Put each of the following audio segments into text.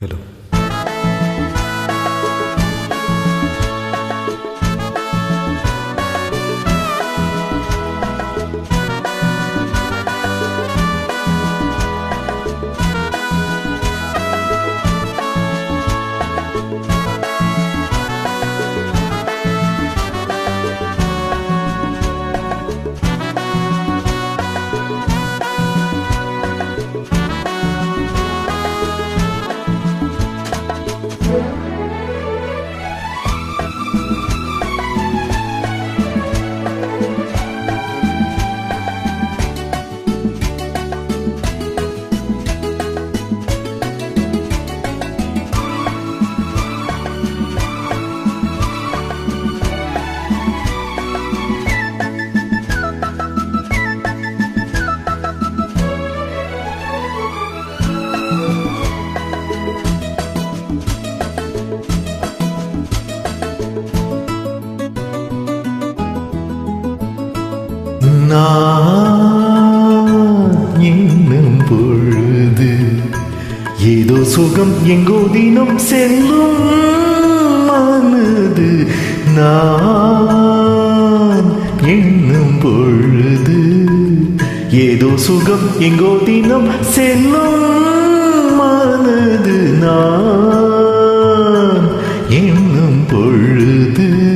Hello. என்னும் பொழுது ஏதோ சுகம் எங்கோ தினம் செல்லும் மனது. நான் என்னும் பொழுது ஏதோ சுகம் எங்கோ தினம் செல்லும் மனது. நான் என்னும் பொழுது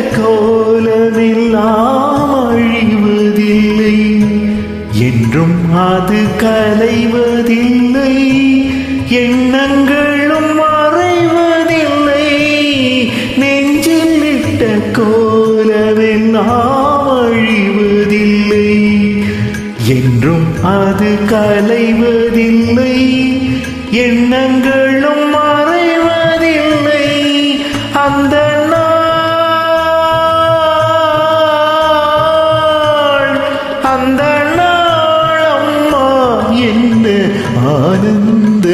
கோலமெல்லாம் அழிவதில்லை என்றும் அது கலைவதில்லை. எண்ணங்களும் மறைவதில்லை. நெஞ்சில் இட்ட கோலமெல்லாம் அழிவதில்லை என்றும் அது கலைவதில்லை. எண்ணங்களும்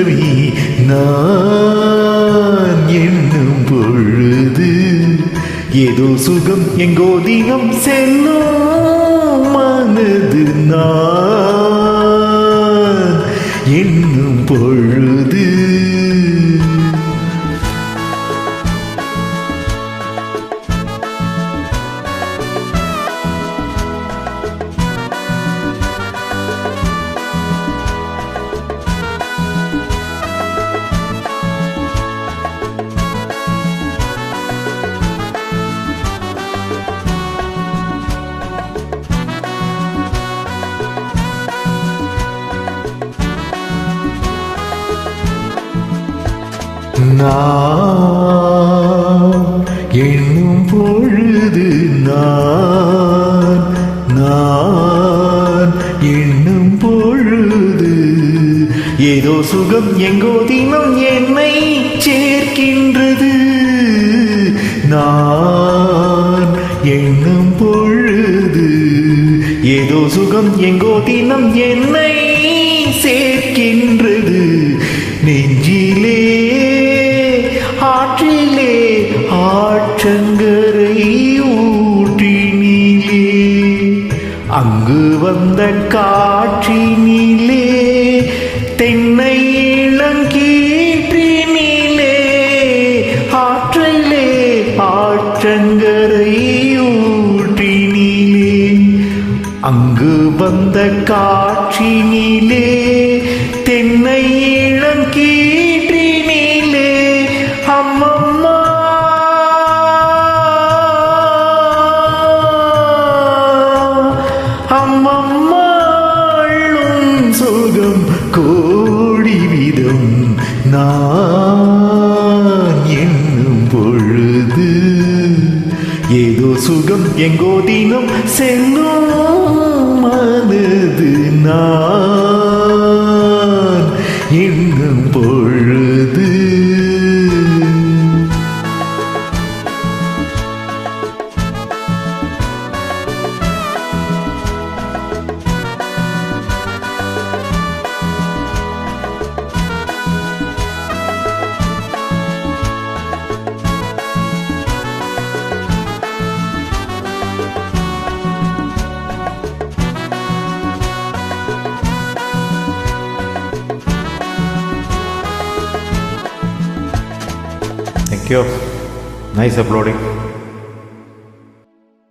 ஆனந்தவி நான் என்னும் பொழுது ஏதோ சுகம் எங்கோ தினம் செல்லும் மனது நான் என்னும் பொழுது நான் என்னும் பொழுது நான் நான் எண்ணும் பொழுது. ஏதோ சுகம் எங்கோ தினம் என்னை சேர்க்கின்றது. நான் எண்ணும் பொழுது ஏதோ சுகம் எங்கோ தினம் என்னை சேர்க்கின்றது. அங்கு வந்த காற்றினிலே தென்னை இளங்கீற்றினிலே ஆற்றிலே ஆற்றங்கரை ஊற்றினிலே அங்கு வந்த காற்றினிலே தென்னை இளங்கீ நான் என்னும் பொழுது ஏதோ சுகம் எங்கோ தினம் செல்லும். क्यों नाइस अपलोडिंग